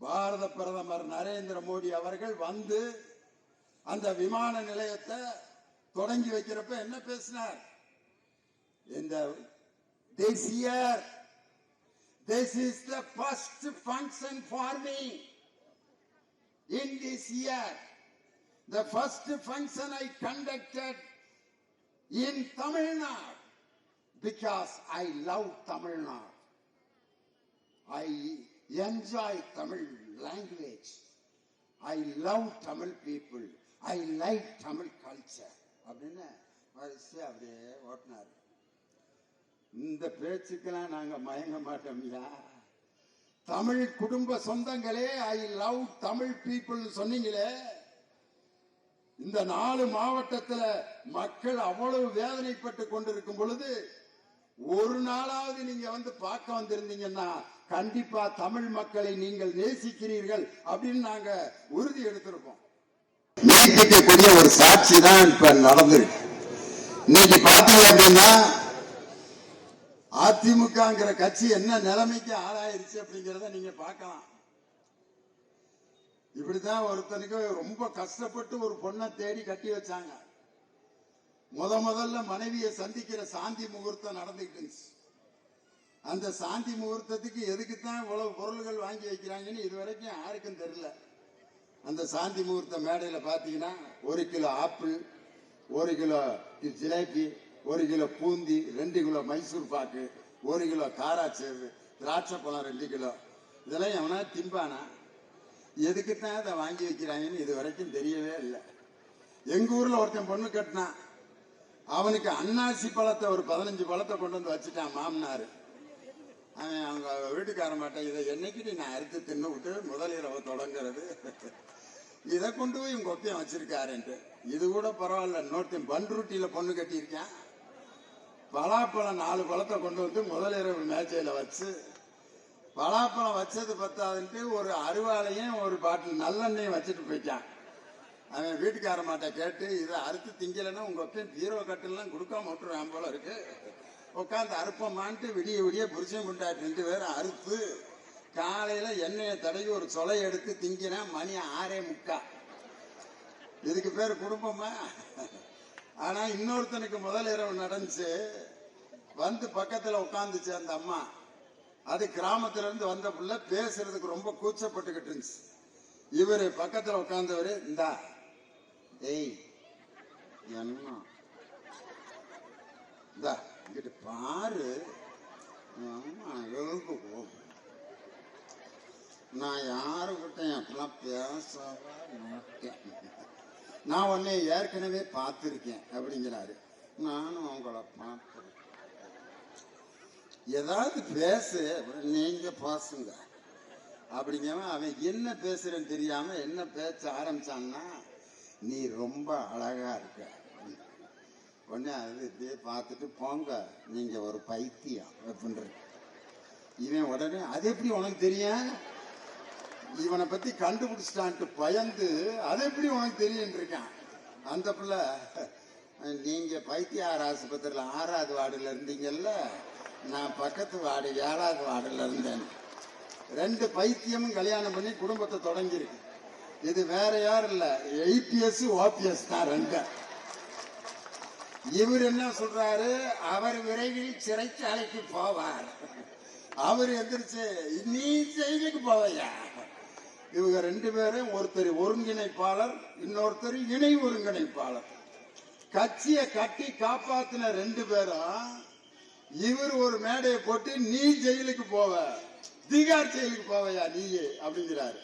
பாரத பிரதமர் நரேந்திர மோடி அவர்கள் வந்து அந்த விமான நிலையத்தை தொடங்கி வைக்கிறப்ப என்ன பேசினார் இந்த this year this is the first function for me in this year the first function I conducted in Tamil Nadu because I love Tamil Nadu I enjoy Tamil language I love Tamil people I like Tamil culture அப்படின்னு வரிசை அப்படியே ஓட்டினார். இந்த பேச்சுக்கெல்லாம் நாங்கள் மயங்க மாட்டோம்யா தமிழ் குடும்ப சொந்தங்களே ஐ love Tamil people சொன்னீங்களே. இந்த நாலு மாவட்டத்தில் மக்கள் அவ்வளவு வேதனைப்பட்டு கொண்டிருக்கும் பொழுது ஒரு நாளாவது நீங்க வந்து பார்க்க வந்திருந்தீங்கன்னா கண்டிப்பா தமிழ் மக்களை நீங்கள் நேசிக்கிறீர்கள் அப்படின்னு நாங்க உறுதி எடுத்திருப்போம் நீட்டிக்கக்கூடிய ஒரு சாட்சி தான் இப்ப நடந்திருக்கு. இன்னைக்கு பாத்தீங்க அப்படின்னா அதிமுகங்கிற கட்சி என்ன நிலைமைக்கு ஆளாயிருச்சு அப்படிங்கறத நீங்க பார்க்கலாம். இப்படித்தான் ஒருத்தனுக்கு ரொம்ப கஷ்டப்பட்டு ஒரு பொண்ணை தேடி கட்டி வச்சாங்க. முத முதல்ல மனைவியை சந்திக்கிற சாந்தி முகூர்த்தம் நடந்துகிட்டு இருந்துச்சு. அந்த சாந்தி முகூர்த்தத்துக்கு எதுக்குத்தான் இவ்வளவு பொருள்கள் வாங்கி வைக்கிறாங்கன்னு இது வரைக்கும் யாருக்கும் தெரியல. அந்த சாந்தி முகூர்த்த மேடையில பாத்தீங்கன்னா ஒரு கிலோ ஆப்பிள் ஒரு கிலோ ஜிலேபி ஒரு கிலோ பூந்தி ரெண்டு கிலோ மைசூர் பாக்கு ஒரு கிலோ காராச்சேவு திராட்சை பழம் ரெண்டு கிலோ. இதெல்லாம் எவனா திம்பானா? எதுக்குத்தான் அதை வாங்கி வைக்கிறாங்கன்னு இது வரைக்கும் தெரியவே இல்லை. எங்க ஊர்ல ஒருத்தன் பொண்ணு கட்டினான். அவனுக்கு அன்னாசி பழத்தை ஒரு பதினஞ்சு பழத்தை கொண்டு வந்து வச்சுட்டான் மாமனாரு. அவன் அவங்க வீட்டுக்கார மாட்டேன் இதை என்னைக்கு நான் அறுத்து தின்னுவிட்டு முதல் இரவு தொடங்குறது? இதை கொண்டு போய் இவங்க ஒப்பியம் வச்சிருக்காருன்ட்டு. இது கூட பரவாயில்ல இன்னொருத்தன் பன்ருட்டியில பொண்ணு கட்டியிருக்கேன். பலாப்பழம் நாலு பழத்தை கொண்டு வந்து முதல் இரவு வச்சு பலாப்பழம் வச்சது பத்தாதுன்ட்டு ஒரு அருவாளையும் ஒரு பாட்டில் நல்லெண்ணையும் வச்சுட்டு போயிட்டான். அவன் வீட்டுக்கார மாட்ட கேட்டு இதை அறுத்து திங்கலைன்னா உங்க ஒப்பியம் பீரோ கட்டுலாம் கொடுக்காம விட்டுருவேன் போல இருக்கு. உட்காந்து அறுப்பமான்ட்டு விடிய விடிய புருஷன் கொண்டாட்டு ரெண்டு பேரும் அறுத்து காலையில எண்ணெயை தடவி ஒரு சொலை எடுத்து திங்கினா மணி ஆறே முக்கா. இதுக்கு பேர் குடும்பமா? ஆனா இன்னொருத்தனுக்கு முதல் இரவு நடந்துச்சு. வந்து பக்கத்துல உட்காந்துச்சு அந்த அம்மா. அது கிராமத்துல இருந்து வந்த புள்ள பேசுறதுக்கு ரொம்ப கூச்சப்பட்டுக்கிட்டு இருந்துச்சு. இவரு பக்கத்துல உட்காந்தவர் இந்தா ஏய் என்ன இந்தா இங்கிட்டு பாரு. ஆமா எழுந்து நான் யாருக்கிட்ட அப்படிலாம் பேச மாட்டேன். நான் உன்னை ஏற்கனவே பார்த்துருக்கேன் அப்படிங்கிறாரு. நானும் அவங்கள பார்த்துருக்கேன் ஏதாவது பேசு அப்புறம் நீங்க பேசுங்க. அப்படிங்கிறவன் அவன் என்ன பேசுறேன்னு தெரியாம என்ன பேச ஆரம்பிச்சான்னா நீ ரொம்ப அழகா இருக்க. உடனே அது இப்படியே பார்த்துட்டு போங்க நீங்க ஒரு பைத்தியம் அப்படின்ற. இவன் உடனே அது எப்படி உனக்கு தெரியும்? இவனை பத்தி கண்டுபிடிச்சிட்டான்ட்டு பயந்து அது எப்படி உனக்கு தெரியும் இருக்கான் அந்த பிள்ளை நீங்க பைத்தியார் ஆஸ்பத்திரியில் ஆறாவது வார்டுல இருந்தீங்கல்ல நான் பக்கத்து வார்டு ஏழாவது வார்டுல இருந்தேன். ரெண்டு பைத்தியமும் கல்யாணம் பண்ணி குடும்பத்தை தொடங்கியிருக்கு. இது வேற யாரும் இல்லை எய்பிஎஸ் ஓபிஎஸ் தான் ரெண்டு இவர் என்ன சொல்றாரு? அவர் விரைவில் சிறைச்சாலைக்கு போவார். அவர் எந்திரிச்சு நீ ஜெயிலுக்கு போவையா? இவங்க ரெண்டு பேரும் ஒருத்தர் ஒருங்கிணைப்பாளர் இன்னொருத்தர் இணை ஒருங்கிணைப்பாளர். கட்சியை கட்டி காப்பாத்தின ரெண்டு பேரும் இவர் ஒரு மேடையை போட்டு நீ ஜெயிலுக்கு போவ. திகார் ஜெயிலுக்கு போவையா நீயே? அப்படிங்கிறாரு.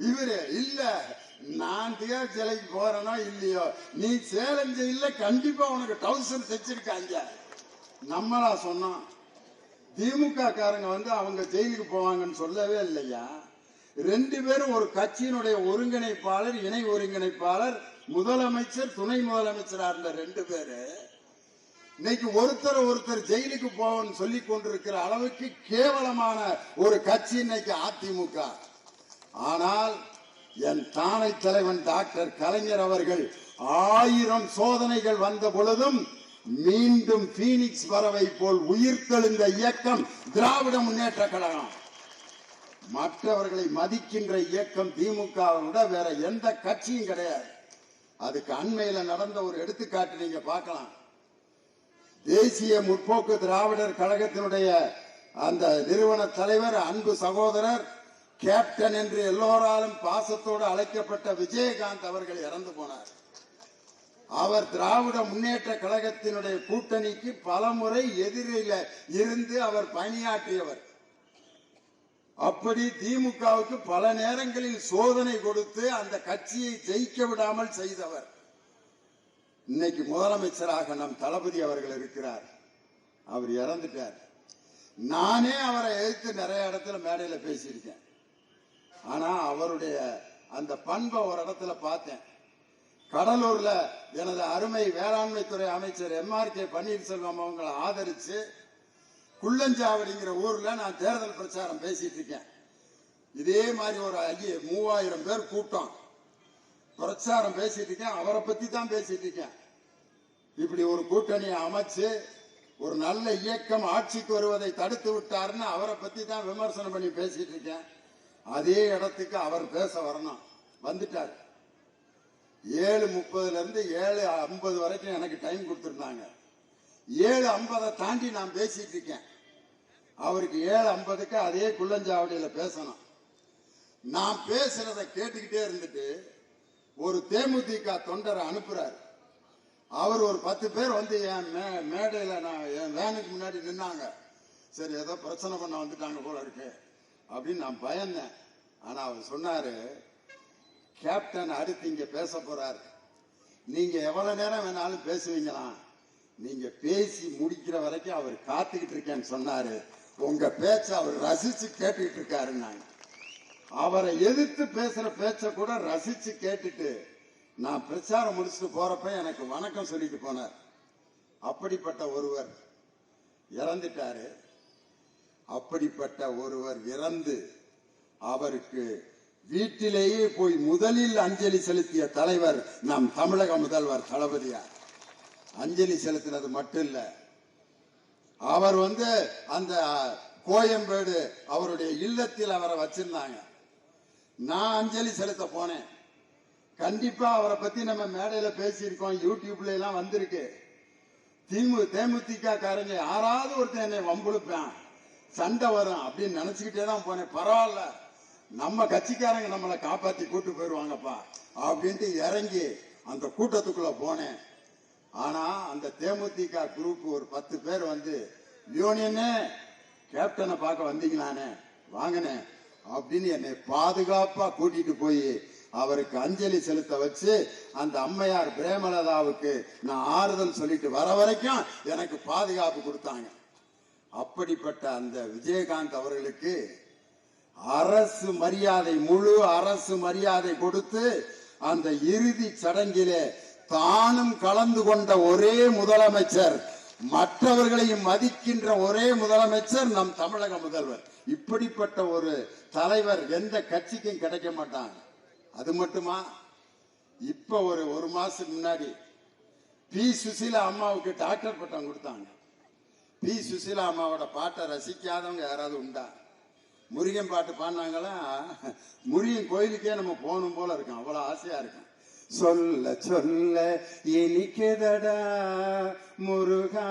இவரு இல்ல நான் தேர் சிலைக்கு போறேனோ இல்லையோ நீ சேலம் ஜெயில கண்டிப்பா உனக்கு டவுசர் தைச்சிருக்காங்க. நம்மளா சொன்னோம் திமுக காரங்க வந்து அவங்க ஜெயிலுக்கு போவாங்கன்னு சொல்லவே இல்லையா? ரெண்டு பேரும் ஒரு கட்சியினுடைய ஒருங்கிணைப்பாளர் இணை ஒருங்கிணைப்பாளர் முதலமைச்சர் துணை முதலமைச்சரா இருந்த ரெண்டு பேரு. இன்னைக்கு ஒருத்தர் ஒருத்தர் ஜெயிலுக்கு போவன்னு சொல்லி கொண்டிருக்கிற அளவுக்கு கேவலமான ஒரு கட்சி இன்னைக்கு அதிமுக. ஆனால் என் தானை தலைவன் டாக்டர் கலைஞர் அவர்கள் ஆயிரம் சோதனைகள் வந்த பொழுதும் மீண்டும் பீனிக்ஸ் பறவை போல் உயிர்த்தெழுந்த இயக்கம் திராவிட முன்னேற்ற கழகம். மற்றவர்களை மதிக்கின்ற இயக்கம் திமுகவை விட வேற எந்த கட்சியும் கிடையாது. அதுக்கு அண்மையில நடந்த ஒரு எடுத்துக்காட்டு நீங்க பார்க்கலாம். தேசிய முற்போக்கு திராவிடர் கழகத்தினுடைய அந்த நிறுவன தலைவர் அன்பு சகோதரர் கேப்டன் என்று எல்லோராலும் பாசத்தோடு அழைக்கப்பட்ட விஜயகாந்த் அவர்கள் இறந்து போனார். அவர் திராவிட முன்னேற்ற கழகத்தினுடைய கூட்டணிக்கு பலமுறை எதிரில இருந்து அவர் பணியாற்றியவர். அப்படி திமுகவுக்கு பல நேரங்களில் சோதனை கொடுத்து அந்த கட்சியை ஜெயிக்க விடாமல் செய்தவர். இன்னைக்கு முதலமைச்சராக நம் தளபதி அவர்கள் இருக்கிறார். அவர் இறந்துட்டார். நானே அவரை எதிர்த்து நிறைய இடத்துல மேடையில் பேசியிருக்கேன். ஆனா அவருடைய அந்த பண்பை ஒரு இடத்துல பார்த்தேன். கடலூர்ல எனது அருமை வேளாண்மை துறை அமைச்சர் எம்ஆர் கே பன்னீர்செல்வம் அவங்களை ஆதரிச்சு குள்ளஞ்சாவடிங்கிற ஊர்ல நான் தேர்தல் பிரச்சாரம் பேசிட்டு இருக்கேன். இதே மாதிரி ஒரு ஐய மூவாயிரம் பேர் கூட்டம். பிரச்சாரம் பேசிட்டு இருக்கேன். அவரை பத்தி தான் பேசிட்டு இருக்கேன். இப்படி ஒரு கூட்டணியை அமைச்சு ஒரு நல்ல இயக்கம் ஆட்சிக்கு வருவதை தடுத்து விட்டாருன்னு அவரை பத்தி தான் விமர்சனம் பண்ணி பேசிட்டு இருக்கேன். அதே இடத்துக்கு அவர் பேச வரணும். வந்துட்டார். ஏழு முப்பதுல இருந்து ஏழு ஐம்பது வரைக்கும் எனக்கு டைம் கொடுத்துருந்தாங்க. ஏழு ஐம்பதை தாண்டி நான் பேசிட்டு இருக்கேன். அவருக்கு ஏழு ஐம்பதுக்கு அதே குள்ளஞ்சாவடியில பேசணும். நான் பேசுறத கேட்டுக்கிட்டே இருந்துட்டு ஒரு தேமுதிக தொண்டரை அனுப்புறாரு. அவர் ஒரு பத்து பேர் வந்து என் மே மேடையில நான் என் வேனுக்கு முன்னாடி நின்னாங்க. சரி ஏதோ பிரச்சனை பண்ண வந்துட்டாங்க போல இருக்கு. அப்படின்னு நான் பயந்தேன். ஆனா அவர் சொன்னாரு கேப்டன் அடுத்து இங்க பேச போறாரு. நீங்க எவ்வளவு நேரம் வேணாலும் பேசுவீங்களாம் நீங்க பேசி முடிக்கிற வரைக்கும் அவர் காத்துக்கிட்டு இருக்கேன்னு சொன்னாரு. உங்க பேச்ச அவர் ரசிச்சு கேட்டுக்கிட்டு இருக்காருன்னாங்க அவரை எதிர்த்து பேசுற பேச்ச கூட ரசிச்சு கேட்டுட்டு நான் பிரச்சாரம் முடிச்சுட்டு போறப்ப எனக்கு வணக்கம் சொல்லிட்டு போனார். அப்படிப்பட்ட ஒருவர் இறந்துட்டாரு. அப்படிப்பட்ட ஒருவர் இறந்து அவருக்கு வீட்டிலேயே போய் முதலில் அஞ்சலி செலுத்திய தலைவர் நம் தமிழக முதல்வர் தளபதியார். அஞ்சலி செலுத்தினது மட்டும் இல்ல அவர் வந்து அந்த கோயம்பேடு அவருடைய இல்லத்தில் அவரை வச்சிருந்தாங்க. நான் அஞ்சலி செலுத்த போனேன். கண்டிப்பா அவரை பத்தி நம்ம மேடையில பேசியிருக்கோம் யூடியூப்ல எல்லாம் வந்திருக்கு. திமு தேமுதிக காரங்க யாராவது ஒருத்தர் என்னை வம்புழுப்பேன். சண்டை வரும் அப்படின்னு நினைச்சுக்கிட்டே தான் போனேன். பரவாயில்ல. நம்ம கட்சிக்காரங்க நம்மளை காப்பாத்தி கூட்டு போயிருவாங்கப்பா அப்படின்ட்டு இறங்கி அந்த கூட்டத்துக்குள்ள போனேன். ஆனா அந்த தேமுதிக குரூப் ஒரு பத்து பேர் வந்து லியோனியனே கேப்டனை பார்க்க வந்தீங்களானே? வாங்கினேன் அப்படின்னு என்னை பாதுகாப்பா கூட்டிட்டு போய் அவருக்கு அஞ்சலி செலுத்த வச்சு அந்த அம்மையார் பிரேமலதாவுக்கு நான் ஆறுதல் சொல்லிட்டு வர வரைக்கும் எனக்கு பாதுகாப்பு கொடுத்தாங்க. அப்படிப்பட்ட அந்த விஜயகாந்த் அவர்களுக்கு அரசு மரியாதை முழு அரசு மரியாதை கொடுத்து அந்த இறுதி சடங்கிலே தானும் கலந்து கொண்ட ஒரே முதலமைச்சர் மற்றவர்களையும் மதிக்கின்ற ஒரே முதலமைச்சர் நம் தமிழக முதல்வர். இப்படிப்பட்ட ஒரு தலைவர் எந்த கட்சிக்கும் கிடைக்க மாட்டாங்க அது மட்டுமா? இப்ப ஒரு ஒரு மாசத்துக்கு முன்னாடி பி. சுசீலா அம்மாவுக்கு டாக்டர் பட்டம் கொடுத்தாங்க. பி சுசீலா அம்மாவோட பாட்டை ரசிக்காதவங்க யாராவது உண்டா? முருகன் பாட்டு பாடினாங்களா? முருகன் கோயிலுக்கே நம்ம போகணும் போல இருக்கும். அவ்வளோ ஆசையா இருக்கும். சொல்ல சொல்ல இனிக்குதடா முருகா?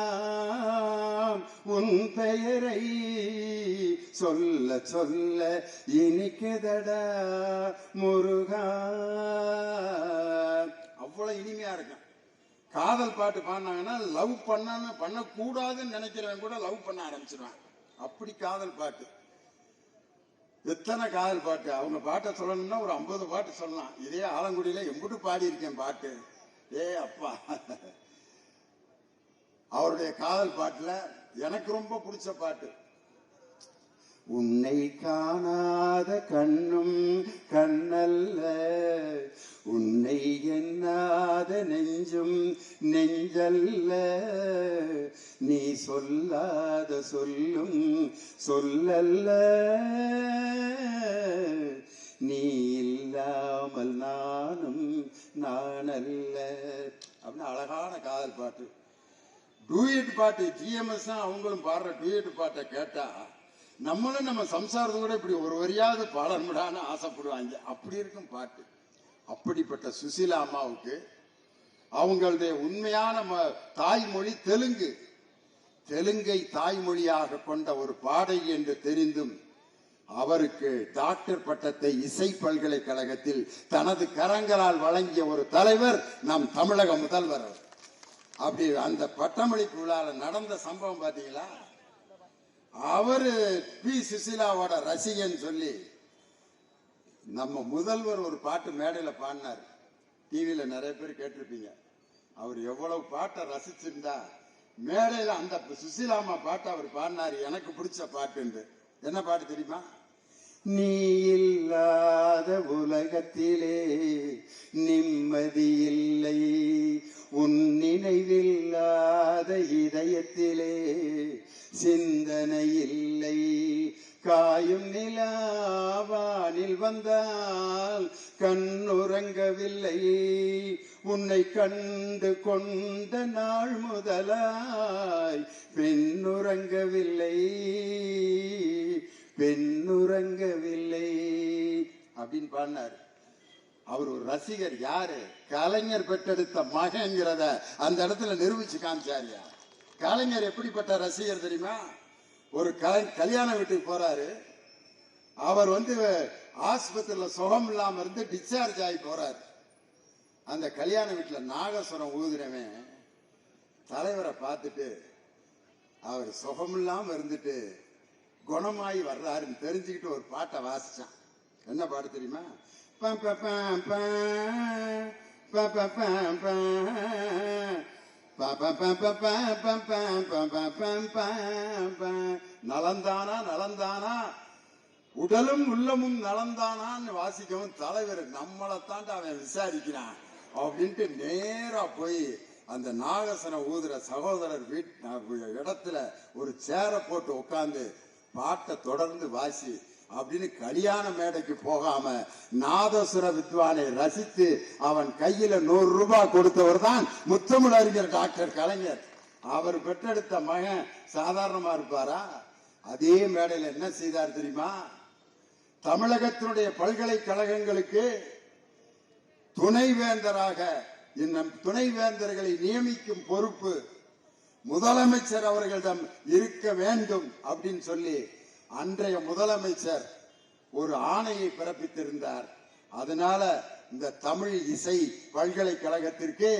உள்ளமெல்லாம் உன் பெயரை சொல்ல சொல்ல இனிக்குதடா முருகா? அவ்வளோ இனிமையா இருக்கும். காதல் பாட்டு பாடினாங்கன்னா லவ் பண்ணாம பண்ணக்கூடாதுன்னு நினைக்கிறவன் கூட லவ் பண்ண ஆரம்பிச்சிருவான். அப்படி காதல் பாட்டு. எத்தனை காதல் பாட்டு? அவங்க பாட்டை சொல்லணும்னா ஒரு ஐம்பது பாட்டு சொல்லலாம். இதே ஆலங்குடியில எம்புட்டு பாடி இருக்கேன் பாட்டு. ஏ அப்பா. அவருடைய காதல் பாட்டுல எனக்கு ரொம்ப பிடிச்ச பாட்டு. உன்னை காணாத கண்ணும் கண்ணல்ல. உன்னை எண்ணாத நெஞ்சும் நெஞ்சல்ல. நீ சொல்லாத சொல்லும் சொல்லல்ல. நீ இல்லாமல் நானும் நானல்ல. அப்படின்னு அழகான காதல் பாட்டு. டூயட் பாட்டு ஜிஎம்எஸ் அவங்களும் பாடுற டூயட் பாட்டை கேட்டா நம்மளும் நம்ம சம்சாரத்தோட கூட இப்படி ஒரு வரியாவது பாடணுடான்னு ஆசைப்படுவாங்க. அப்படி இருக்கும் பாட்டு. அப்படிப்பட்ட சுசீலா அம்மாவுக்கு அவங்களுடைய உண்மையான ம- தாய்மொழி தெலுங்கு. தெலுங்கை தாய்மொழியாக கொண்ட ஒரு பாடகி என்று தெரிந்தும் அவருக்கு டாக்டர் பட்டத்தை இசை பல்கலைக்கழகத்தில் தனது கரங்களால் வழங்கிய ஒரு தலைவர் நம் தமிழக முதல்வர் அப்படி அந்த பட்டமளிப்பு விழால நடந்த சம்பவம் பாத்தீங்களா? அவரு பி. சுசீலாவோட ரசிகன் சொல்லி நம்ம முதல்வர் ஒரு பாட்டு மேடையில பாடினார். டிவியில நிறைய பேர் கேட்டிருப்பீங்க. அவர் எவ்வளவு பாட்டை ரசிச்சிருந்தா மேடையில அந்த சுசிலாமா பாட்டை அவர் பாடினார் எனக்கு பிடிச்ச பாட்டு என்ன பாட்டு தெரியுமா? நீ இல்லாத உலகத்திலே நிம்மதி இல்லை. உன் நினைவில்லாத இதயத்திலே சிந்தனை இல்லை. காயும் நிலாவானில் வந்தால் கண்ணுறங்கவில்லை உன்னை கண்டு கொண்ட நாள் முதலாய் பெண்ணுறங்கவில்லை பெண்ணுறங்கவில்லை அப்படின்னு பாடினார். அவர் ஒரு ரசிகர் யாரு? கலைஞர் பெற்றெடுத்த மகங்கிறத அந்த இடத்துல நிரூபிச்சு காமிச்சாரியா? கலைஞர் எப்படிப்பட்ட ரசிகர் தெரியுமா? ஒரு கலை கல்யாண வீட்டுக்கு போறாரு. அவர் வந்து ஆஸ்பத்திரியில சுகம் இல்லாம இருந்து டிஸ்சார்ஜ் ஆகி போறாரு. அந்த கல்யாண வீட்டுல நாகஸ்வரம் ஊதுறவன் தலைவரை பார்த்துட்டு அவர் சுகம் இல்லாமல் இருந்துட்டு குணமாயி வர்றாருன்னு தெரிஞ்சுக்கிட்டு ஒரு பாட்டை வாசிச்சான். என்ன பாட்டு தெரியுமா? பம் ப பம் பம், ப ப பம் பம், ப ப ப ப ப ப ப ப நலந்தானா நலந்தானா? உடலும் உள்ளமும் நலந்தானான்னு வாசிக்கவும் தலைவர் நம்மளை அவன் விசாரிக்கிறான். அப்படின்ட்டு நேரா போய் அந்த நாகசன ஊதுற சகோதரர் வீட் இடத்துல ஒரு சேரை போட்டு உட்காந்து பாட்டை தொடர்ந்து வாசி அப்படின்னு கல்யாண மேடைக்கு போகாம நாதசுர வித்வானை ரசித்து அவன் கையில நூறு ரூபாய் கொடுத்தவர் தான் முத்தமிழ் அறிஞர் டாக்டர் கலைஞர். அவர் பெற்றெடுத்த மகன் சாதாரணமா இருப்பாரா? அதே மேடையில் என்ன செய்தார் தெரியுமா? தமிழகத்தினுடைய பல்கலைக்கழகங்களுக்கு துணைவேந்தராக துணைவேந்தர்களை நியமிக்கும் பொறுப்பு முதலமைச்சர் அவர்களிடம் இருக்க வேண்டும் அப்படின்னு சொல்லி அன்றைய முதலமைச்சர் ஒரு ஆணையை பிறப்பித்திருந்தார். அதனால இந்த தமிழ் இசை பல்கலைக்கழகத்திற்கு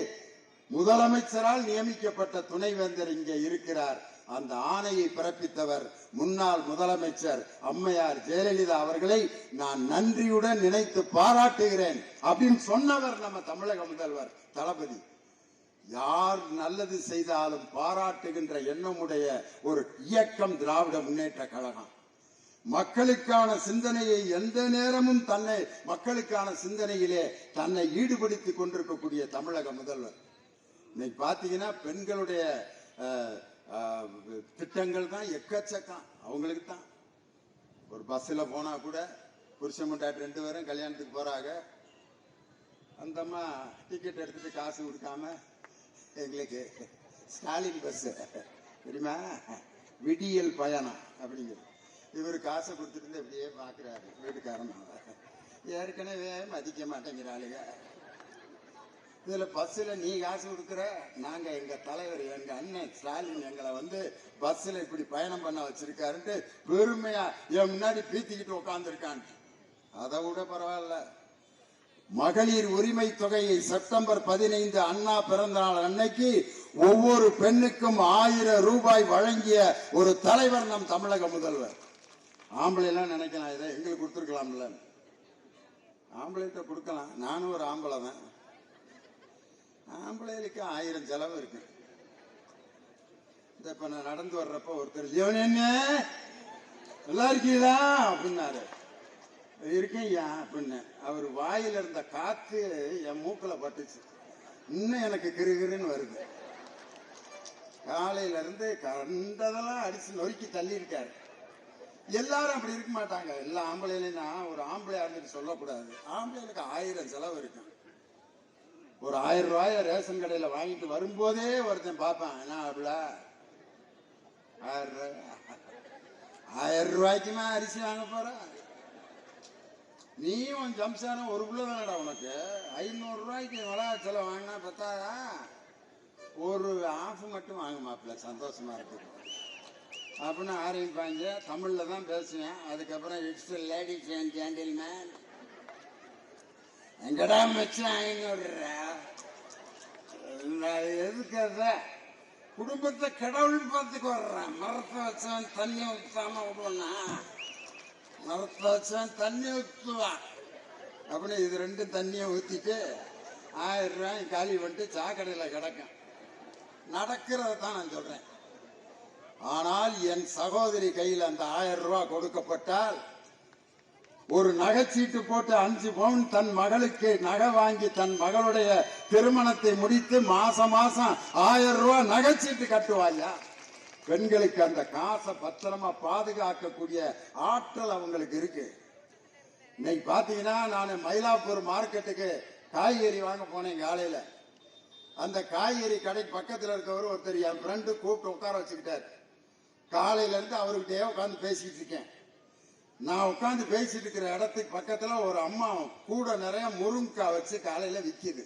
முதலமைச்சரால் நியமிக்கப்பட்ட துணைவேந்தர் இங்கே இருக்கிறார். அந்த ஆணையை பிறப்பித்தவர் முன்னாள் முதலமைச்சர் அம்மையார் ஜெயலலிதா அவர்களை நான் நன்றியுடன் நினைத்து பாராட்டுகிறேன் அப்படின்னு சொன்னவர் நம்ம தமிழக முதல்வர் தளபதி. யார் நல்லது செய்தாலும் பாராட்டுகின்ற எண்ணமுடைய ஒரு இயக்கம் திராவிட முன்னேற்ற கழகம். மக்களுக்கான சிந்தனையை எந்த நேரமும் தன்னை மக்களுக்கான சிந்தனையிலே தன்னை ஈடுபடுத்திக் கொண்டிருக்கக்கூடிய தமிழக முதல்வர். இன்னைக்கு பாத்தீங்கன்னா பெண்களுடைய திட்டங்கள் தான் எக்கச்சக்கம். அவங்களுக்கு தான். ஒரு பஸ்ல போனா கூட புருஷன் முட்டாட்டி ரெண்டு பேரும் கல்யாணத்துக்கு போறாங்க. அந்தம்மா டிக்கெட் எடுத்துட்டு காசு கொடுக்காம எங்களுக்கு ஸ்டாலின் பஸ். தெரியுமா? விடியல் பயணம் அப்படிங்கிறது. இவர் காசை கொடுத்துட்டு இப்படியே அப்படியே பாக்குறாரு வீட்டுக்காரன் ஏற்கனவே மதிக்க மாட்டேங்கிறாளுங்க இதில் பஸ்ஸில் நீ காசு கொடுக்குற நாங்கள் எங்கள் தலைவர் எங்கள் அண்ணன் ஸ்டாலின் எங்களை வந்து பஸ்ஸில் இப்படி பயணம் பண்ண வச்சிருக்காருன்ட்டு பெருமையாக என் முன்னாடி பீத்திக்கிட்டு உட்காந்துருக்கான் அதை விட பரவாயில்ல. மகளிர் உரிமை தொகையை செப்டம்பர் பதினைந்து அண்ணா பிறந்த நாள் அன்னைக்கு ஒவ்வொரு பெண்ணுக்கும் ஆயிரம் ரூபாய் வழங்கிய ஒரு தலைவர் நம் தமிழக முதல்வர். ஆம்பளைலாம் நினைக்கலாம் இதை எங்களுக்கு கொடுத்துருக்கலாம்ல. ஆம்பளைகிட்ட கொடுக்கலாம். நானும் ஒரு ஆம்பளை தான். ஆம்பளைகளுக்கு ஆயிரம் செலவு இருக்கு. இந்த இப்ப நான் நடந்து வர்றப்ப ஒருத்தர் ஜீவன் என்ன நல்லா இருக்கீங்களா? அப்படின்னாரு. இருக்கேன் ஐயா அப்படின்னு. அவர் வாயில இருந்த காத்து என் மூக்கில் பட்டுச்சு. இன்னும் எனக்கு கிருகிருன்னு வருது. காலையில இருந்து கண்டதெல்லாம் அடிச்சு நொறுக்கி தள்ளி இருக்காரு எல்லாரும் அப்படி இருக்க மாட்டாங்க. எல்லா ஆம்பளையிலையும் நான் ஒரு ஆம்பளையா இருந்துட்டு சொல்லக்கூடாது. ஆம்பளைகளுக்கு ஆயிரம் செலவு இருக்கும் ஒரு ஆயிரம் ரூபாய ரேஷன் கடையில வாங்கிட்டு வரும்போதே ஒருத்தன் பார்ப்பான் என்ன அப்படில ஆயிரம் ரூபாய்? ஆயிரம் ரூபாய்க்குமா அரிசி வாங்க போற? நீயும் ஜம்சானும் ஒரு பிள்ளை தானடா உனக்கு? ஐநூறு ரூபாய்க்கு செலவு வாங்கினா பத்தாதா? ஒரு ஆஃப் மட்டும் வாங்க மாப்பிள்ள சந்தோஷமா இருக்கு. அப்படின்னு ஆரம்பிப்பாங்க. தமிழில் தான் பேசுவேன். அதுக்கப்புறம் இட்ஸ் லேடிஸ் அண்ட் ஜென்டில்மேன் எங்கடா மிச்சம் ஐநூறு எதுக்காத குடும்பத்தை கடவுள் பார்த்துக்கு வர்றேன். மரத்தை வச்சவன் தண்ணி ஊற்றாம விடுவானா? மரத்தை வச்சவன் தண்ணி ஊற்றுவான் அப்படின்னு இது ரெண்டும் தண்ணியை ஊற்றிட்டு ஆயிரம் ரூபாய் காலி பண்ணிட்டு சாக்கடையில் கிடக்கும். நடக்கிறத தான் நான் சொல்கிறேன் ஆனால் என் சகோதரி கையில் அந்த ஆயிரம் ரூபாய் கொடுக்கப்பட்டால் ஒரு நகைச்சீட்டு போட்டு அஞ்சு பவுன் தன் மகளுக்கு நகை வாங்கி தன் மகளுடைய திருமணத்தை முடித்து மாசம் மாசம் ஆயிரம் ரூபாய் நகைச்சீட்டு கட்டுவாயா? பெண்களுக்கு அந்த காசை பத்திரமா பாதுகாக்கக்கூடிய ஆற்றல் அவங்களுக்கு இருக்கு. இன்னைக்கு பாத்தீங்கன்னா நான் மயிலாப்பூர் மார்க்கெட்டுக்கு காய்கறி வாங்க போனேன் காலையில. அந்த காய்கறி கடை பக்கத்தில் இருக்கவர் ஒருத்தர் என் ஃப்ரெண்டு கூப்பிட்டு உட்கார வச்சுக்கிட்டார். காலையில இருந்து அவர்கிட்டயே உட்காந்து பேசிக்கிட்டு இருக்கேன். நான் உட்காந்து பேசிட்டு இருக்கிற இடத்துக்கு பக்கத்துல ஒரு அம்மா கூட நிறைய முருங்கைக்காய் வச்சு காலையில விக்குது.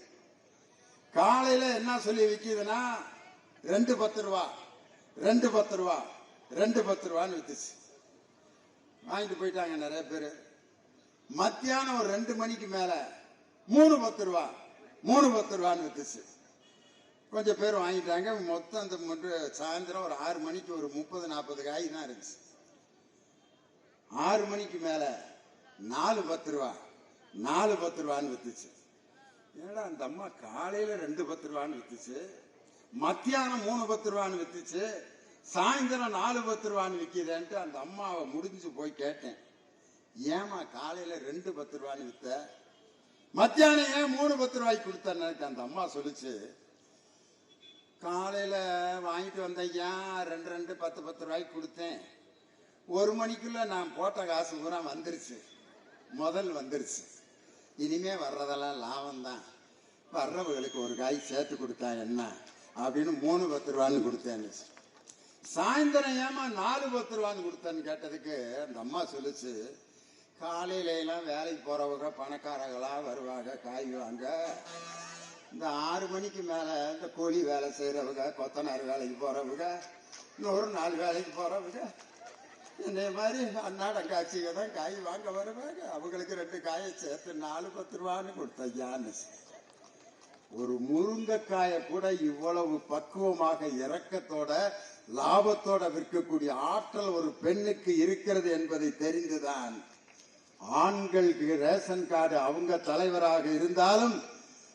காலையில என்ன சொல்லி விக்குதுன்னா ரெண்டு பத்து ரூபா ரெண்டு பத்து ரூபா ரெண்டு பத்து ரூபான்னு வித்துச்சு. வாங்கிட்டு போயிட்டாங்க நிறைய பேர். மத்தியானம் ஒரு ரெண்டு மணிக்கு மேல மூணு பத்து ரூபா மூணு பத்து ரூபான்னு வித்துச்சு. கொஞ்சம் பேர் வாங்கிட்டாங்க. மொத்தம் அந்த சாயந்தரம் ஒரு ஆறு மணிக்கு ஒரு முப்பது நாற்பது காய் தான் இருந்துச்சு. ஆறு மணிக்கு மேல நாலு பத்து ரூபா நாலு பத்து ரூபான்னு வித்துச்சு. ஏன்னா அந்த அம்மா காலையில ரெண்டு பத்து ரூபான்னு வித்துச்சு மத்தியானம் மூணு பத்து ரூபான்னு வித்துச்சு சாயந்தரம் நாலு பத்து ரூபான்னு விற்கிறேன்ட்டு அந்த அம்மாவை முடிஞ்சு போய் கேட்டேன். ஏமா காலையில ரெண்டு பத்து ரூபான்னு வித்த? மத்தியானம் ஏன் மூணு பத்து ரூபாய்க்கு கொடுத்தேன்னு அந்த அம்மா சொல்லிச்சு. காலையில் வாங்கிட்டு வந்தையா ரெண்டு ரெண்டு பத்து பத்து ரூபாய்க்கு கொடுத்தேன். ஒரு மணிக்குள்ளே நான் போட்ட காசு பூரா வந்துருச்சு. முதல் வந்துருச்சு. இனிமே வர்றதெல்லாம் லாபம் தான் வர்றவங்களுக்கு ஒரு காய் சேர்த்து கொடுத்தா என்ன? அப்படின்னு மூணு பத்து ரூபான்னு கொடுத்தேன்னு. சாயந்தரம் ஏமா நாலு பத்து ரூபான்னு கொடுத்தேன்னு கேட்டதுக்கு அந்த அம்மா சொல்லுச்சு காலையில எல்லாம் வேலைக்கு போறவங்க பணக்காரங்களா வருவாங்க காய் வாங்க. இந்த ஆறு மணிக்கு மேல இந்த கூலி வேலை செய்யறவங்க கொத்தனார் வேலைக்கு போறவங்க இன்னொரு நாலு வேலைக்கு போறவங்க இதே மாதிரி அன்னாடம் காட்சிங்க தான் காய் வாங்க வருவாங்க. அவங்களுக்கு ரெண்டு காயை சேர்த்து நாலு பத்து ரூபான்னு கொடுத்தையான்னு ஒரு முருங்கைக்காயை கூட இவ்வளவு பக்குவமாக இறக்கத்தோட லாபத்தோட விற்கக்கூடிய ஆற்றல் ஒரு பெண்ணுக்கு இருக்கிறது என்பதை தெரிந்துதான் ஆண்களுக்கு ரேஷன் கார்டு அவங்க தலைவராக இருந்தாலும்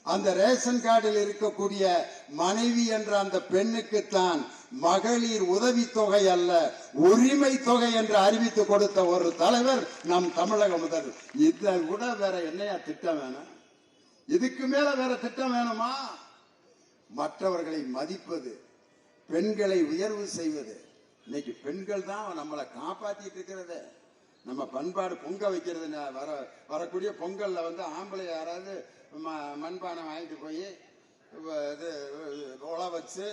அந்த ரேஷன் கார்டில் இருக்கக்கூடிய மனைவி என்ற அந்த பெண்ணுக்குத்தான் மகளிர் உதவி தொகை அல்ல உரிமை தொகை என்று அறிவித்து கொடுத்த ஒரு தலைவர் நம் தமிழக முதல் இதை விட வேற என்னையா திட்டம் வேணும்? இதுக்கு மேல வேற திட்டம் வேணுமா? மற்றவர்களை மதிப்பது பெண்களை உயர்வு செய்வது. இன்னைக்கு பெண்கள் தான் நம்மளை காப்பாத்திட்டு இருக்கிறது. நம்ம பண்பாடு பொங்க வைக்கிறது வர வரக்கூடிய பொங்கல்ல வந்து ஆம்பளை யாராவது மண்பானை வாங்கிட்டு போய் இது உழ வச்சு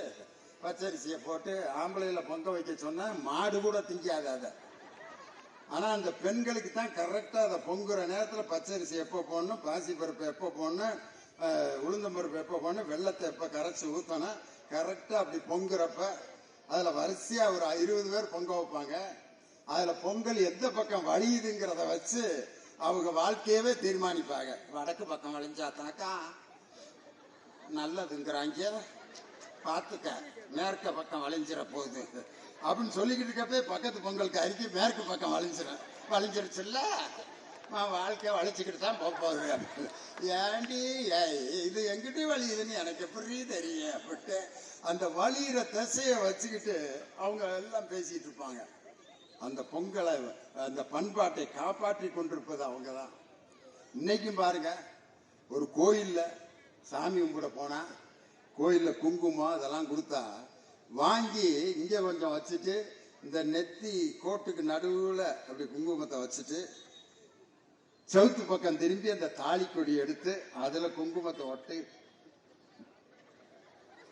பச்சரிசியை போட்டு ஆம்பளையில் பொங்க வைக்க சொன்னால் மாடு கூட திங்காது அதை. ஆனால் அந்த பெண்களுக்கு தான் கரெக்டாக அதை பொங்குற நேரத்தில் பச்சரிசி எப்போ போடணும் பாசி பருப்பு எப்போ போடணும் உளுந்தம் பருப்பு எப்போ போடணும் வெள்ளத்தை எப்போ கரைச்சி ஊற்றணும் கரெக்டாக அப்படி பொங்குறப்ப அதில் வரிசையாக ஒரு இருபது பேர் பொங்க வைப்பாங்க. அதில் பொங்கல் எந்த பக்கம் வழியுதுங்கிறத வச்சு அவங்க வாழ்க்கையவே தீர்மானிப்பாங்க. வடக்கு பக்கம் வழிஞ்சாத்தாக்கா நல்லதுங்கிறாங்க. பார்த்துக்க மேற்க பக்கம் வளைஞ்சிட போகுது. அப்படின்னு சொல்லிக்கிட்டு இருக்கப்பே பக்கத்து பொங்கலுக்கு அருகே மேற்கு பக்கம் வளைஞ்சிடும் வளைஞ்சிருச்சுல்ல நான் வாழ்க்கை வளைச்சிக்கிட்டு தான் போக போகுது. ஏண்டி ஏய், இது எங்கிட்டே வலியுதுன்னு எனக்கு எப்படி தெரியும்? அப்படின்ட்டு அந்த வலியிற திசையை வச்சுக்கிட்டு அவங்க எல்லாம் பேசிகிட்டு இருப்பாங்க. அந்த பொங்கலை அந்த பண்பாட்டை காப்பாற்றி கொண்டிருப்பது அவங்க தான் இன்னைக்கும் பாருங்க ஒரு கோயிலில் சாமி கும்பிட போனா கோயிலில் குங்குமம் அதெல்லாம் கொடுத்தா வாங்கி இங்கே கொஞ்சம் வச்சுட்டு இந்த நெத்தி கோட்டுக்கு நடுவில் அப்படி குங்குமத்தை வச்சுட்டு செவுத்து பக்கம் திரும்பி அந்த தாலி கொடி எடுத்து அதில் குங்குமத்தை ஒட்டி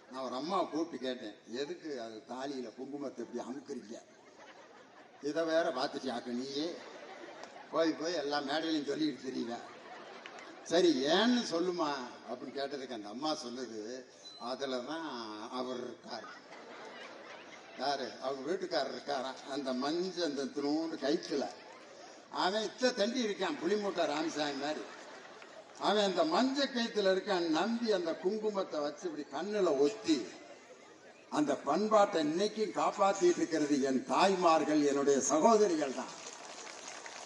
நான் ஒரு அம்மாவை கூப்பிட்டு கேட்டேன் எதுக்கு அது தாலியில் குங்குமத்தை இப்படி அமுக்குறீங்க? இதை வேற பார்த்துட்டியாக்க நீயே? போய் போய் எல்லா மேடையிலையும் சொல்லிட்டு தெரியுவேன் சரி ஏன்னு சொல்லுமா? அப்படின்னு கேட்டதுக்கு அந்த அம்மா சொல்லுது அதில் தான் அவர் இருக்கார். யாரு? அவங்க வீட்டுக்காரர் இருக்காராம் அந்த மஞ்ச அந்த துணூண்டு கைக்கில். அவன் இத்த தண்டி இருக்கான் புளிமூட்டை ராமசாமி மாதிரி. அவன் அந்த மஞ்ச கைத்தில் இருக்கான் நம்பி அந்த குங்குமத்தை வச்சு இப்படி கண்ணில் ஒத்தி அந்த பண்பாட்டை இன்னைக்கும் காப்பாற்றிட்டு இருக்கிறது என் தாய்மார்கள் என்னுடைய சகோதரிகள் தான்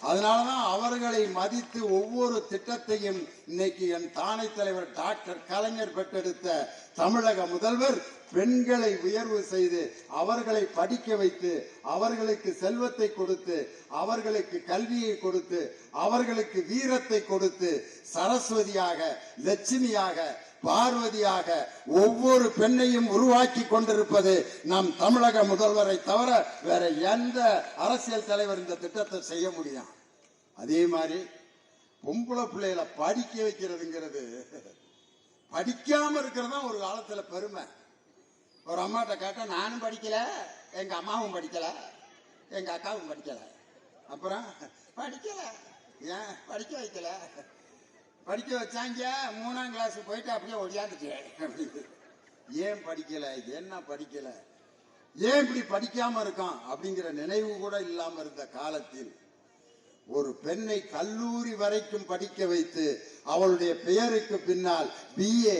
அதனாலதான் அவர்களை மதித்து ஒவ்வொரு திட்டத்தையும் இன்னைக்கு என் தானை தலைவர் டாக்டர் கலைஞர் பெற்றெடுத்த தமிழக முதல்வர் பெண்களை உயர்வு செய்து அவர்களை படிக்க வைத்து அவர்களுக்கு செல்வத்தை கொடுத்து அவர்களுக்கு கல்வியை கொடுத்து அவர்களுக்கு வீரத்தை கொடுத்து சரஸ்வதியாக லட்சுமியாக பார்வதியாக ஒவ்வொரு பெண்ணையும் உருவாக்கி கொண்டிருப்பது நம் தமிழக முதல்வரை தவிர வேற எந்த அரசியல் தலைவர் இந்த திட்டத்தை செய்ய முடியும்? அதே மாதிரி பொம்பளை பிள்ளைகளை படிக்க வைக்கிறதுங்கிறது படிக்காம இருக்கிறது தான் ஒரு காலத்துல பெருமை. ஒரு அம்மாட்ட கேட்டா நானும் படிக்கல எங்க அம்மாவும் படிக்கல எங்க அக்காவும் படிக்கல. அப்புறம் படிக்கல. ஏன்? படிக்க வைக்கல. படிக்க வச்சாங்க மூணாம் கிளாஸ் போயிட்டு அப்படியே ஒடியாந்துட்டேன் அப்படின்னு. ஏன் படிக்கல? என்ன படிக்கல? ஏன் இப்படி படிக்காம இருக்கான்? அப்படிங்கிற நினைவு கூட இல்லாம இருந்த காலத்தில் ஒரு பெண்ணை கல்லூரி வரைக்கும் படிக்க வைத்து அவளுடைய பெயருக்கு பின்னால் BA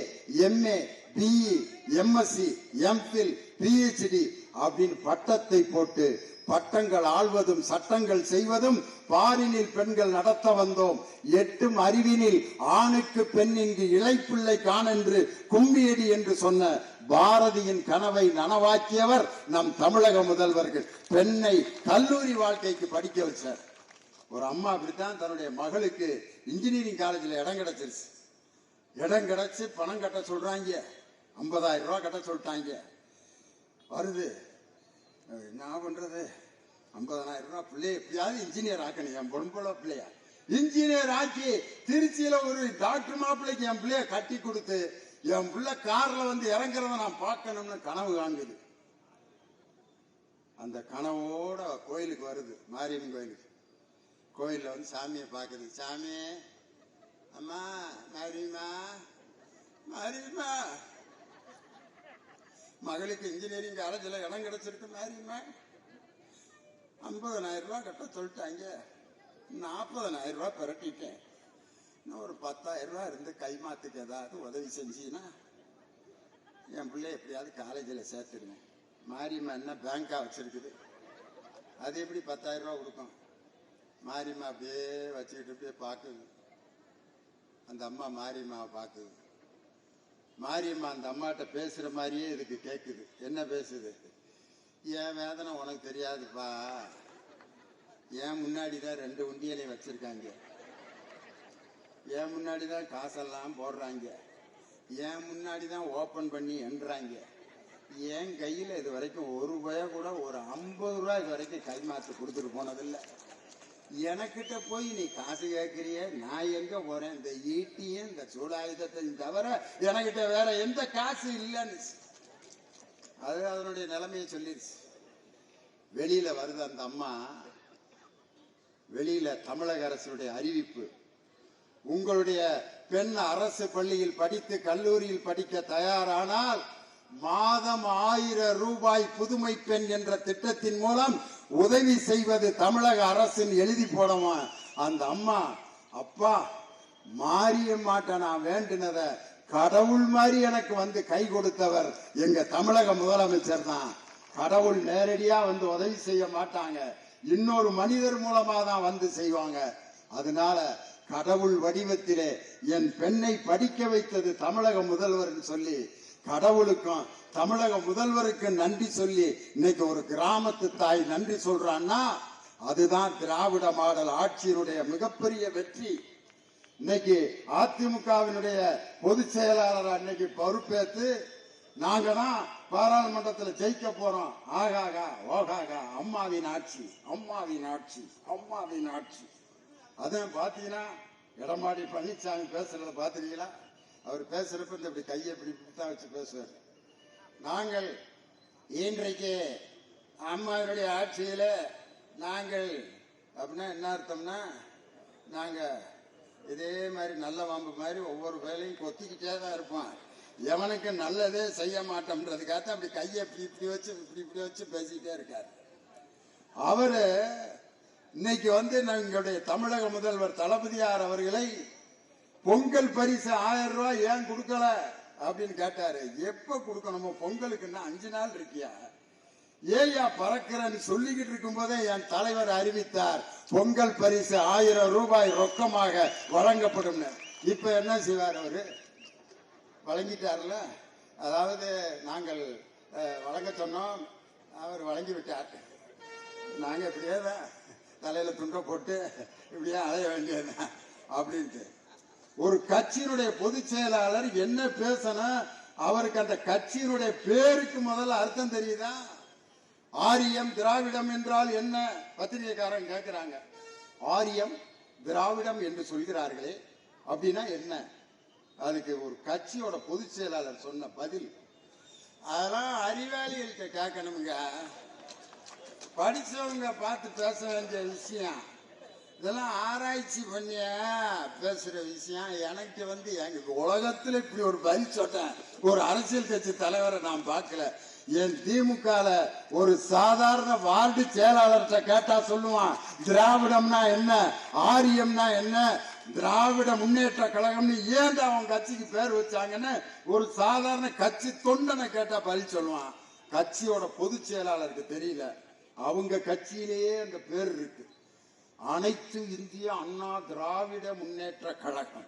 MA BE MSc MPhil PhD அப்படின்னு பட்டத்தை போட்டு பட்டங்கள் ஆள்வதும் சட்டங்கள் செய்வதும் பாரினில் பெண்கள் நடத்த வந்தோம். எட்டும் அறிவினில் ஆணுக்கு பெண் இங்கு இழைப்பிள்ளை காணென்று கும்பியடி என்று சொன்ன பாரதியின் கனவை நனவாக்கியவர் நம் தமிழக முதல்வர்கள். பெண்ணை கல்லூரி வாழ்க்கைக்கு படிக்க வச்சார். ஒரு அம்மா அப்படித்தான் தன்னுடைய மகளுக்கு இன்ஜினியரிங் காலேஜில் இடம் கிடைச்சிருச்சு. இடம் கிடைச்சி பணம் கட்ட சொல்றாங்க. ஐம்பதாயிரம் ரூபா கட்ட சொல்லிட்டாங்க. வருது. என்ன பண்றது? ஐம்பதனாயிரம் ரூபாய் பிள்ளைய எப்படியாவது இன்ஜினியர் ஆக்கணும். என் பொன்புல பிள்ளைய. இன்ஜினியர் ஆக்கி திருச்சியில ஒரு டாக்டர் மாப்பிள்ளைக்கு என் பிள்ளைய கட்டி கொடுத்து என் பிள்ளை கார்ல வந்து இறங்குறத நான் பார்க்கணும்னு கனவு காண்குது. அந்த கனவோட கோயிலுக்கு வருது மாரியம்மன் கோயிலுக்கு. கோயிலில் வந்து சாமியை பார்க்குது. சாமி அம்மா மாரியம்மா மாரியம்மா. மகளுக்கு இன்ஜினியரிங் காலேஜில் இடம் கிடைச்சிருக்கு மாரியம்மா ஐம்பதனாயிரம் ரூபா கட்ட சொல்லிட்டாங்க. நாற்பதனாயிரம் ரூபா பிரட்டிட்டேன். இன்னும் ஒரு பத்தாயிரம் ரூபா இருந்து கைமாத்துக்கு ஏதாவது உதவி செஞ்சீங்கன்னா என் பிள்ளை எப்படியாவது காலேஜில் சேர்த்துருங்க மாரியம்மா என்ன பேங்கா வச்சிருக்குது? அது எப்படி பத்தாயிரம் ரூபா கொடுக்கும்? மாரியம்மா அப்படியே வச்சுக்கிட்டு அப்படியே பார்க்குது. அந்த அம்மா மாரியம்மாவை பார்க்குது. மாரியம்மா அந்த அம்மாட்ட பேசுற மாதிரியே இதுக்கு கேட்குது என்ன பேசுது? என் வேதனை உனக்கு தெரியாதுப்பா. என் முன்னாடி தான் ரெண்டு உண்டியலையும் வச்சிருக்காங்க. என் முன்னாடி தான் காசெல்லாம் போடுறாங்க. என் முன்னாடி தான் ஓப்பன் பண்ணி எண்ணுறாங்க என் கையில் இது வரைக்கும் ஒரு ரூபாய கூட ஒரு ஐம்பது ரூபாய் இது வரைக்கும் கை கொடுத்துட்டு போனதில்லை. எனக்கிட்ட போய் நீ காசு கேட்கிறிய? நான் எங்க போறேன்? இந்த ஈட்டியும் இந்த சூடாயுதத்தையும் தவிர எனக்கிட்ட வேற எந்த காசு இல்லைன்னு. அது அதனுடைய நிலைமையை சொல்லிடுச்சு வெளியில வருது அந்த அம்மா. வெளியில தமிழக அரசுடைய அறிவிப்பு. உங்களுடைய பெண் அரசு பள்ளியில் படித்து கல்லூரியில் படிக்க தயாரானால் மாதம் ஆயிரம் ரூபாய் புதுமை பெண் என்ற திட்டத்தின் மூலம் உதவி செய்வது தமிழக அரசின் எழுதி போடமா? அந்த அம்மா அப்பா மாரியம்மாட்ட நான் வேண்டினத கடவுள் மாதிரி எனக்கு வந்து கை கொடுத்தவர் எங்க தமிழக முதலமைச்சர் தான். கடவுள் நேரடியா வந்து உதவி செய்ய மாட்டாங்க. இன்னொரு மனிதர் மூலமா தான் வந்து செய்வாங்க. அதனால கடவுள் வடிவத்திலே என் பெண்ணை படிக்க வைத்தது தமிழக முதல்வர்னு சொல்லி கடவுளுக்கும் தமிழக முதல்வருக்கு நன்றி சொல்லி இன்னைக்கு ஒரு கிராமத்து தாய் நன்றி சொல்றான்னா அதுதான் திராவிட மாடல் ஆட்சியினுடைய மிகப்பெரிய வெற்றி. இன்னைக்கு அதிமுகவினுடைய பொதுச் செயலாளர் அன்னைக்கு பொறுப்பேற்று நாங்க தான் பாராளுமன்றத்தில் ஜெயிக்க போறோம். ஆகாகா ஓகாகா அம்மாவின் ஆட்சி அம்மாவின் ஆட்சி அம்மாவின் ஆட்சி. அதான் பாத்தீங்கன்னா எடப்பாடி பழனிசாமி பேசுறத பாத்துருக்கீங்களா அவர் பேசுறப்ப இந்த இப்படி கையை இப்படி இப்படி தான் வச்சு பேசுவார். நாங்கள் இன்றைக்கு அம்மாவினுடைய ஆட்சியில நாங்கள் அப்படின்னா என்ன அர்த்தம்னா நாங்க இதே மாதிரி நல்ல வாம்பு மாதிரி ஒவ்வொரு வேலையும் கொத்திக்கிட்டே தான் இருப்போம். எவனுக்கு நல்லதே செய்ய மாட்டோம்ன்றதுக்காக அப்படி கையை இப்படி இப்படி வச்சு இப்படி இப்படி வச்சு பேசிக்கிட்டே இருக்கார். அவரு இன்னைக்கு வந்து எங்களுடைய தமிழக முதல்வர் தளபதியார் அவர்களை பொங்கல் பரிசு ஆயிரம் ரூபாய் ஏன் கொடுக்கல? அப்படின்னு கேட்டாரு. எப்ப கொடுக்கணுமோ பொங்கலுக்குன்னா அஞ்சு நாள் இருக்கியா? ஏயா பறக்கிறன்னு சொல்லிக்கிட்டு இருக்கும் போதே என் தலைவர் அறிவித்தார். பொங்கல் பரிசு ஆயிரம் ரூபாய் ரொக்கமாக வழங்கப்படும் இப்ப என்ன செய்வார் அவரு? வழங்கிட்டார்ல? அதாவது நாங்கள் வழங்க சொன்னோம். அவர் வழங்கி விட்டார். நாங்க இப்படியே தான் தலையில துண்டை போட்டு இப்படியே அலைய வேண்டியதுதான். அப்படின்ட்டு. ஒரு கட்சியினுடைய பொதுச் செயலாளர் என்ன பேசினா அவருக்கு அந்த கட்சியினுடைய பேருக்கு முதல்ல அர்த்தம் தெரியுதா? ஆரியம் திராவிடம் என்றால் என்ன? பத்திரிகைக்காரன் கேட்கிறாங்க ஆரியம் திராவிடம் என்று சொல்கிறார்களே அப்படின்னா என்ன? அதுக்கு ஒரு கட்சியோட பொதுச் செயலாளர் சொன்ன பதில். அதெல்லாம் அறிவாளிகள்கிட்ட கேட்கணுங்க படிச்சவங்க பார்த்து பேச வேண்டிய விஷயம். இதெல்லாம் ஆராய்ச்சி பண்ணி பேசுற விஷயம். எனக்கு வந்து எனக்கு உலகத்துல இப்படி ஒரு பதில் சொன்னேன் ஒரு அரசியல் கட்சி தலைவரை நான் பார்க்கல. என் திமுகல ஒரு சாதாரண வார்டு செயலாளர்கிட்ட கேட்டா சொல்லுவான் திராவிடம்னா என்ன ஆரியம்னா என்ன திராவிட முன்னேற்ற கழகம்னு ஏன் அவன் கட்சிக்கு பேர் வச்சாங்கன்னு ஒரு சாதாரண கட்சி தொண்டனை கேட்டா பதில் சொல்லுவான். கட்சியோட பொதுச் செயலாளருக்கு தெரியல. அவங்க கட்சியிலேயே அந்த பேர் இருக்கு. அனைத்து இந்திய அண்ணா திராவிட முன்னேற்ற கழகம்.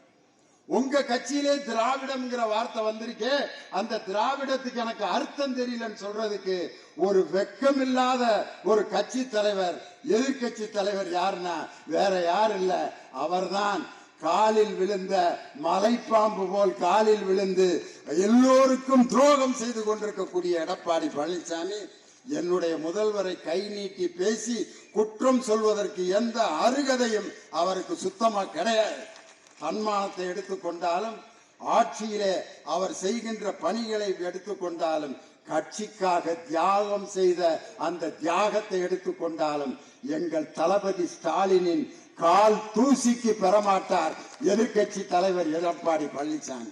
உங்க கட்சியிலே திராவிடம்ங்கிற வார்த்தை வந்திருக்கே அந்த திராவிடத்துக்கு எனக்கு அர்த்தம் தெரியலன்னு சொல்றதுக்கு ஒரு வெக்கம் இல்லாத ஒரு கட்சி தலைவர் எதிர்கட்சி தலைவர் யாருன்னா வேற யார் இல்ல அவர்தான் காலில் விழுந்த மலைப்பாம்பு போல் காலில் விழுந்து எல்லோருக்கும் துரோகம் செய்து கொண்டிருக்கக்கூடிய எடப்பாடி பழனிசாமி. என்னுடைய முதல்வரை கை நீட்டி பேசி குற்றம் சொல்வதற்கு எந்த அருகதையும் அவருக்கு சுத்தமா கிடையாது. தன்மானத்தை எடுத்துக்கொண்டாலும் ஆட்சியிலே அவர் செய்கின்ற பணிகளை எடுத்துக்கொண்டாலும் கட்சிக்காக தியாகம் செய்த அந்த தியாகத்தை எடுத்துக்கொண்டாலும் எங்கள் தளபதி ஸ்டாலினின் கால் தூசிக்கு பெறமாட்டார். எதிர்கட்சி தலைவர் எடப்பாடி பழனிசாமி.